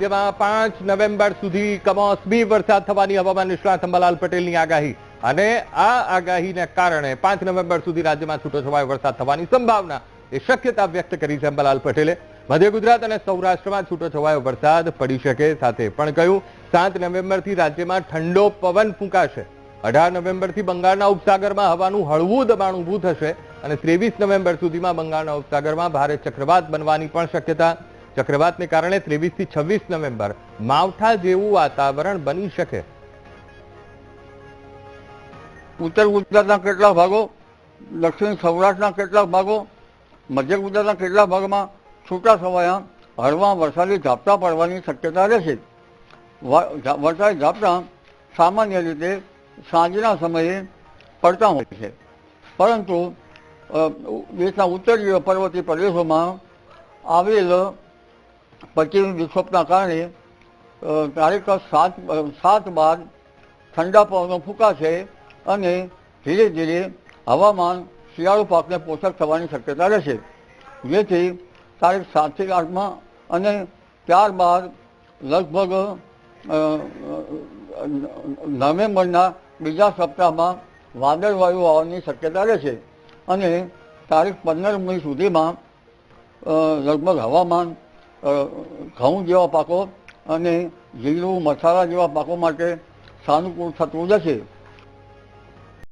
રાજ્યમાં પાંચ નવેમ્બર સુધી કમોસમી વરસાદ થવાની હવામાન નિષ્ણાત અંબાલાલ પટેલની આગાહી. અને આ આગાહીને કારણે પાંચ નવેમ્બર સુધી રાજ્યમાં છૂટોછવાયો વરસાદ થવાની સંભાવના એ શક્યતા વ્યક્ત કરી છે અંબાલાલ પટેલે. મધ્ય ગુજરાત અને સૌરાષ્ટ્રમાં છૂટોછવાયો વરસાદ પડી શકે સાથે પણ કહ્યું, સાત નવેમ્બરથી રાજ્યમાં ઠંડો પવન ફૂંકાશે. અઢાર નવેમ્બરથી બંગાળના ઉપસાગરમાં હવાનું હળવું દબાણ ઊભું થશે અને ત્રેવીસ નવેમ્બર સુધીમાં બંગાળના ઉપસાગરમાં ભારે ચક્રવાત બનવાની પણ શક્યતા ચક્રવાતને કારણે ત્રેવીસથી છવ્વીસ નવેમ્બર માવઠા જેવું વાતાવરણ બની શકે. ઉત્તર ગુજરાતના કેટલાક ભાગો, દક્ષિણ સૌરાષ્ટ્રના કેટલાક ભાગો, મધ્ય ગુજરાતના કેટલાક ભાગમાં છૂટા છવાયા, હળવા વરસાદી ઝાપટા પડવાની શક્યતા રહેશે વરસાદી ઝાપટા સામાન્ય રીતે સાંજના સમયે પડતા હોય છે. પરંતુ દેશના ઉત્તરીય પર્વતીય પ્રદેશોમાં આવેલ પશ્ચિમી વિક્ષોભના કારણે તારીખ સાત સાત બાદ ઠંડા પવનો ફૂંકાશે અને ધીરે ધીરે હવામાન શિયાળુ પાકને પોષક થવાની શક્યતા રહેશે. જેથી તારીખ સાતથી આઠમાં અને ત્યારબાદ લગભગ નવેમ્બરના બીજા સપ્તાહમાં વાદળવાયુ આવવાની શક્યતા રહેશે અને તારીખ પંદરમી સુધીમાં લગભગ હવામાન ઘઉં જેવા પાકો અને જીરું મસાલા જેવા પાકો માટે સાનુકૂળ થતું જશે